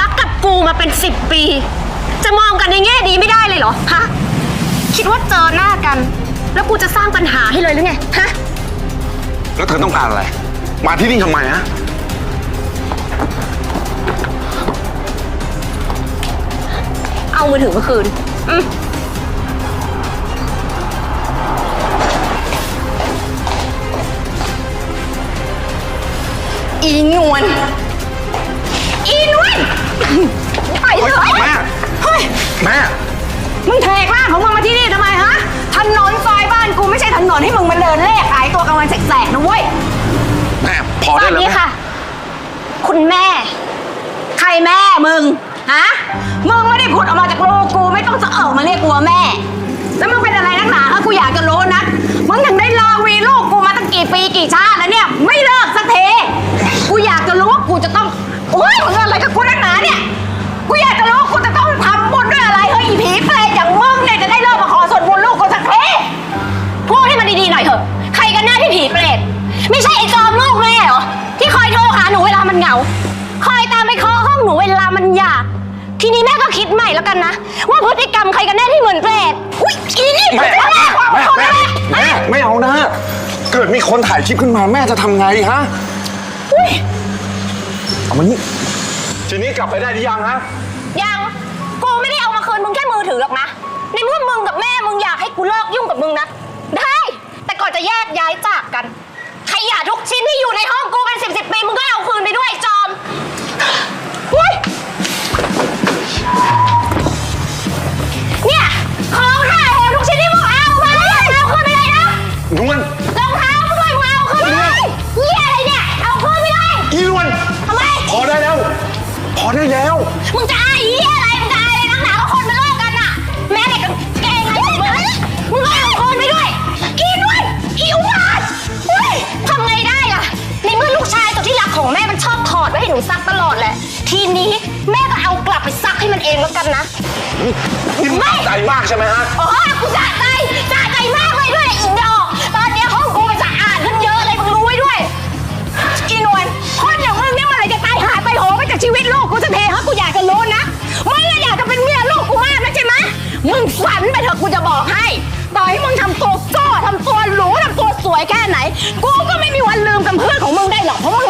รักกับกูมาเป็นสิบปี จะมองกันในแง่ดีไม่ได้เลยเหรอฮะคิดว่าเจอหน้ากัน แล้วกูจะสร้างปัญหาให้เลยหรือไงฮะแล้วเธอต้องการอะไร มาที่นี่ทำไมฮะ เอามือถือมาคืนอืมอีนวลอีนวล ไปเลยเฮ้ยแม่เฮ้ยแม่มึงแทกร่างของมึงมาที่นี่ทำไมฮะ ถนนซอยบ้านกูไม่ใช่ถนนให้มึงมาเดินเล่ขายตัวกลางวันแสกๆนะเว้ยแม่พอตได้อนแล้วนี้แม่ค่ะ คุณแม่ ใครแม่มึง ฮะ มึงไม่ได้พูดออกมาจากโลกูไม่ต้องจะเอ่อมาเรียกกูว่าแม่ แล้วมึงเป็นอะไรนักหนาฮะกูอยากจะรู้ หาหนูเวลามันเหงา คอยตามไปเคาะห้องหนูเวลามันอยาก ทีนี้แม่ก็คิดใหม่แล้วกันนะ ว่าพฤติกรรมใครกันแน่ที่เหมือนเปรตอุ้ยอีนี่แม่แม่แม่แม่แม่แม่แม่ไม่เอานะ เกิดมีคนถ่ายคลิปขึ้นมาแม่จะทำไงฮะอุ้ยเอามานี่ทีนี้กลับไปได้หรือยังฮะยังกูไม่ได้เอามาคืนมึงแค่มือถือหรอกนะในเมื่อมึงกับแม่มึงอยากให้กูเลิกยุ่งกับมึงนะได้ แต่ก่อนจะแยกย้ายจากกันข ยะทุกชิ้นที่อยู่ในห้องกูเป็นสิบสิบปีมึงก็เอาคืนไปด้วยจอมอุ้ยเนี่ยของถ่ายเองทุกชิ้นที่มึงเอามาแล้วเอาคืนไปเลยนะนวลรองเท้ามึงด้วยมึงเอาคืนไปเลยเหี้ยอะไรเนี่ยเอาคืนไปเลยอีนวลทำไมพอได้แล้ว พอได้แล้ว มึงจะอายเหี้ยอะไรมึงจะอ ของแม่มันชอบถอดไว้ให้หนูซักตลอดแหละ ทีนี้แม่ก็เอากลับไปซักให้มันเองแล้วกันนะ นี่มึงตั้งใจมากใช่ไหมฮะ โอ้ยกูสะใจสะใจมากเลยด้วยอีดอก ตอนเนี้ยห้องกูมันสะอาดขึ้นเยอะเลยมึงรู้ไว้ด้วยอีนวลคนอย่างมึงเนี่ยเมื่อไหร่จะตายหายไปโหไปจากชีวิตลูกกูสักทีฮะกูอยากจะรู้นะมึงอะอยากจะเป็นเมียลูกกูมากนะใช่ไหมมึงฝันไปเถอะกูจะบอกให้ ต่อให้มึงทำตัวโก้ทำตัวหรูทำตัวสวยแค่ไหน กูก็ไม่มีวันลืมกำเพื่อนของมึงได้หรอกเพราะมึง